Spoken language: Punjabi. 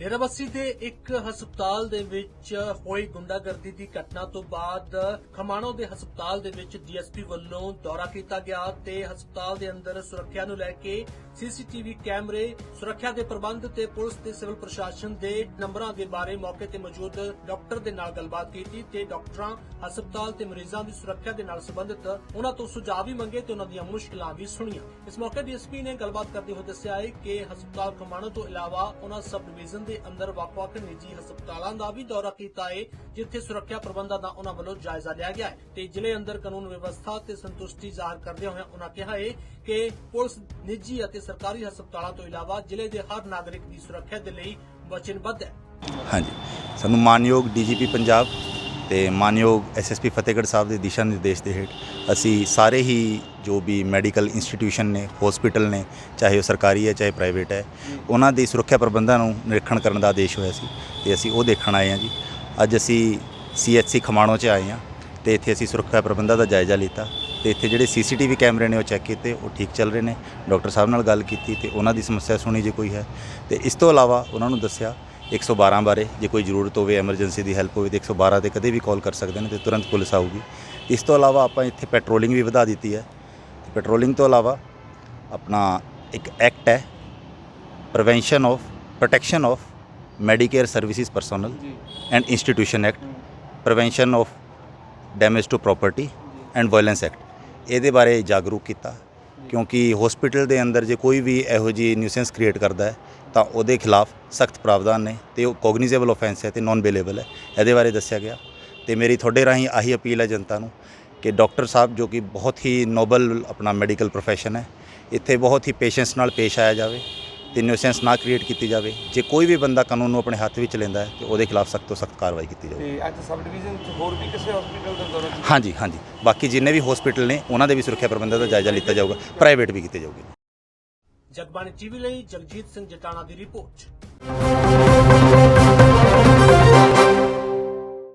ਡੇਰਾਬੱਸੀ ਦੇ ਇੱਕ ਹਸਪਤਾਲ ਦੇ ਵਿੱਚ ਹੋਈ ਗੁੰਡਾਗਰਦੀ ਦੀ ਘਟਨਾ ਤੋਂ ਬਾਅਦ ਖਮਾਣੋ ਦੇ ਹਸਪਤਾਲ ਦੇ ਵਿੱਚ ਡੀਐਸਪੀ ਵੱਲੋਂ ਦੌਰਾ ਕੀਤਾ ਗਿਆ ਤੇ ਹਸਪਤਾਲ ਦੇ ਅੰਦਰ ਸੁਰੱਖਿਆ ਨੂੰ ਲੈ ਕੇ ਸੀਸੀਟੀਵੀ ਕੈਮਰੇ, ਸੁਰੱਖਿਆ ਦੇ ਪ੍ਰਬੰਧ ਤੇ ਪੁਲਿਸ ਤੇ ਸਿਵਲ ਪ੍ਰਸ਼ਾਸਨ ਦੇ ਨੰਬਰਾਂ ਦੇ ਬਾਰੇ ਮੌਕੇ ਤੇ ਮੌਜੂਦ ਡਾਕਟਰ ਦੇ ਨਾਲ ਗੱਲਬਾਤ ਕੀਤੀ ਤੇ ਡਾਕਟਰਾਂ, ਹਸਪਤਾਲ ਤੇ ਮਰੀਜ਼ਾਂ ਦੀ ਸੁਰੱਖਿਆ ਦੇ ਨਾਲ ਸੰਬੰਧਿਤ ਉਹਨਾਂ ਤੋਂ ਸੁਝਾਅ ਵੀ ਮੰਗੇ ਤੇ ਉਹਨਾਂ ਦੀਆਂ ਮੁਸ਼ਕਲਾਂ ਵੀ ਸੁਣੀਆਂ। ਇਸ ਮੌਕੇ ਡੀਐਸਪੀ ਨੇ ਗੱਲਬਾਤ ਕਰਦੇ ਹੋਏ ਦੱਸਿਆ ਹੈ ਕਿ ਹਸਪਤਾਲ ਖਮਾਣੋ ਤੋਂ ਇਲਾਵਾ ਉਹਨਾਂ ਸਬ ਡਿਵੀਜ਼ਨ ਦੇ ਅੰਦਰ ਵੱਖ-ਵੱਖ ਨਿੱਜੀ ਹਸਪਤਾਲਾਂ ਦਾ ਵੀ ਦੌਰਾ ਕੀਤਾ ਹੈ ਜਿੱਥੇ ਸੁਰੱਖਿਆ ਪ੍ਰਬੰਧਾਂ ਦਾ ਉਹਨਾਂ ਵੱਲੋਂ ਜਾਇਜ਼ਾ ਲਿਆ ਗਿਆ ਹੈ ਤੇ ਜ਼ਿਲ੍ਹੇ ਅੰਦਰ ਕਾਨੂੰਨ ਵਿਵਸਥਾ ਤੇ ਸੰਤੁਸ਼ਟੀ ਜ਼ਾਹਰ ਕਰਦੇ ਹੋਏ ਉਹਨਾਂ ਕਿਹਾ ਹੈ ਕਿ ਪੁਲਿਸ ਨਿੱਜੀ ਅਤੇ ਸਰਕਾਰੀ ਹਸਪਤਾਲਾਂ ਤੋਂ ਇਲਾਵਾ ਜ਼ਿਲ੍ਹੇ ਦੇ ਹਰ ਨਾਗਰਿਕ ਦੀ ਸੁਰੱਖਿਆ ਦੇ ਲਈ ਵਚਨਬੱਧ ਹੈ। ਹਾਂਜੀ। ਸਾਨੂੰ ਮਾਨਯੋਗ ਡੀਜੀਪੀ ਪੰਜਾਬ ਤੇ ਮਾਨਯੋਗ ਐਸਐਸਪੀ ਫਤਿਹਗੜ੍ਹ ਸਾਹਿਬ ਦੇ ਦਿਸ਼ਾ ਨਿਰਦੇਸ਼ ਦੇ ਹੇਠ ਅਸੀਂ ਸਾਰੇ ਹੀ ਜੋ ਵੀ ਮੈਡੀਕਲ ਇੰਸਟੀਟਿਊਸ਼ਨ ਨੇ ਹਸਪੀਟਲ ਨੇ, ਚਾਹੇ ਉਹ ਸਰਕਾਰੀ ਹੈ, ਚਾਹੇ ਪ੍ਰਾਈਵੇਟ ਹੈ, ਉਹਨਾਂ ਦੀ ਸੁਰੱਖਿਆ ਪ੍ਰਬੰਧਾਂ ਨੂੰ ਨਿਰੀਖਣ ਕਰਨ ਦਾ ਆਦੇਸ਼ ਹੋਇਆ ਸੀ ਤੇ ਅਸੀਂ ਉਹ ਦੇਖਣ ਆਏ ਹਾਂ ਜੀ। ਅੱਜ ਅਸੀਂ ਸੀਐਚਸੀ ਖਮਾਣੋ 'ਚ ਆਏ ਹਾਂ ਤੇ ਇੱਥੇ ਅਸੀਂ ਸੁਰੱਖਿਆ ਪ੍ਰਬੰਧਾਂ ਦਾ ਜਾਇਜ਼ਾ ਲਿੱਤਾ ਤੇ ਇੱਥੇ ਜਿਹੜੇ ਸੀਸੀਟੀਵੀ ਕੈਮਰੇ ਨੇ ਉਹ ਚੈੱਕ ਕੀਤੇ, ਉਹ ਠੀਕ ਚੱਲ ਰਹੇ ਨੇ। ਡਾਕਟਰ ਸਾਹਿਬ ਨਾਲ ਗੱਲ ਕੀਤੀ ਤੇ ਉਹਨਾਂ ਦੀ ਸਮੱਸਿਆ ਸੁਣੀ ਜੇ ਕੋਈ ਹੈ। ਤੇ ਇਸ ਤੋਂ ਇਲਾਵਾ ਉਹਨਾਂ ਨੂੰ ਦੱਸਿਆ 112 ਬਾਰੇ ਜੇ ਕੋਈ ਜ਼ਰੂਰਤ ਹੋਵੇ ਐਮਰਜੈਂਸੀ ਦੀ ਹੈਲਪ ਹੋਵੇ ਤੇ 112 ਤੇ ਕਦੇ ਵੀ ਕਾਲ ਕਰ ਸਕਦੇ ਨੇ ਤੇ ਤੁਰੰਤ ਪੁਲਿਸ ਆਊਗੀ। ਇਸ ਤੋਂ ਇਲਾਵਾ ਆਪਾਂ ਇੱਥੇ ਪੈਟਰੋਲਿੰਗ ਵੀ ਵਧਾ ਦਿੱਤੀ ਹੈ। ਪੈਟਰੋਲਿੰਗ ਤੋਂ ਇਲਾਵਾ ਆਪਣਾ ਇੱਕ ਐਕਟ ਹੈ prevention of protection of medicare services personal and institution act prevention of damage to property and violence act ਇਹਦੇ ਬਾਰੇ ਜਾਗਰੂਕ ਕੀਤਾ। ਕਿਉਂਕਿ ਹਸਪੀਟਲ ਦੇ ਅੰਦਰ ਜੇ ਕੋਈ ਵੀ ਇਹੋ ਜਿਹੀ ਨਿਊਸੈਂਸ ਕ੍ਰੀਏਟ ਕਰਦਾ ਹੈ, ਤਾਂ ਉਹਦੇ ਖਿਲਾਫ ਸਖਤ ਪ੍ਰਾਵਧਾਨ ਨੇ ਤੇ ਉਹ ਕੋਗਨੀਜ਼ੇਬਲ ਆਫੈਂਸ ਹੈ ਤੇ ਨਾਨ ਬੇਲੇਬਲ ਹੈ। ਇਹਦੇ ਬਾਰੇ ਦੱਸਿਆ ਗਿਆ। ਤੇ ਮੇਰੀ ਤੁਹਾਡੇ ਰਾਹੀਂ ਆਹੀ ਅਪੀਲ ਹੈ ਜਨਤਾ ਨੂੰ ਕਿ ਡਾਕਟਰ ਸਾਹਿਬ, ਜੋ ਕਿ ਬਹੁਤ ਹੀ ਨੋਬਲ ਆਪਣਾ ਮੈਡੀਕਲ ਪ੍ਰੋਫੈਸ਼ਨ ਹੈ, ਇੱਥੇ ਬਹੁਤ ਹੀ ਪੇਸ਼ੈਂਸ ਨਾਲ ਪੇਸ਼ ਆਇਆ ਜਾਵੇ। ਤੇ ਨਿਊਸੈਂਸ ਨਾ ਕ੍ਰੀਏਟ ਕੀਤੀ ਜਾਵੇ। ਜੇ ਕੋਈ ਵੀ ਬੰਦਾ ਕਾਨੂੰਨ ਨੂੰ ਆਪਣੇ ਹੱਥ ਵਿੱਚ ਲੈਂਦਾ ਹੈ ਤੇ ਉਹਦੇ ਖਿਲਾਫ ਸਖਤ ਤੋਂ ਸਖਤ ਕਾਰਵਾਈ ਕੀਤੀ ਜਾਵੇ। ਤੇ ਅੱਜ ਸਬ ਡਿਵੀਜ਼ਨ ਚ ਹੋਰ ਵੀ ਕਿਸੇ ਹਸਪੀਟਲ ਦਾ ਦੌਰਾ ਕੀਤਾ ਹਾਂਜੀ ਹਾਂਜੀ। ਬਾਕੀ ਜਿੰਨੇ ਵੀ ਹਸਪੀਟਲ ਨੇ ਉਹਨਾਂ ਦੇ ਵੀ ਸੁਰੱਖਿਆ ਪ੍ਰਬੰਧਾਂ ਦਾ ਜਾਇਜ਼ਾ ਲਿੱਤਾ ਜਾਊਗਾ। ਪ੍ਰਾਈਵੇਟ ਵੀ ਕੀਤੇ ਜਾਊਗੇ। ਜਗਬਾਣੀ ਟੀਵੀ ਲਈ ਜਗਜੀਤ ਸਿੰਘ ਜਟਾਣਾ ਦੀ ਰਿਪੋਰਟ।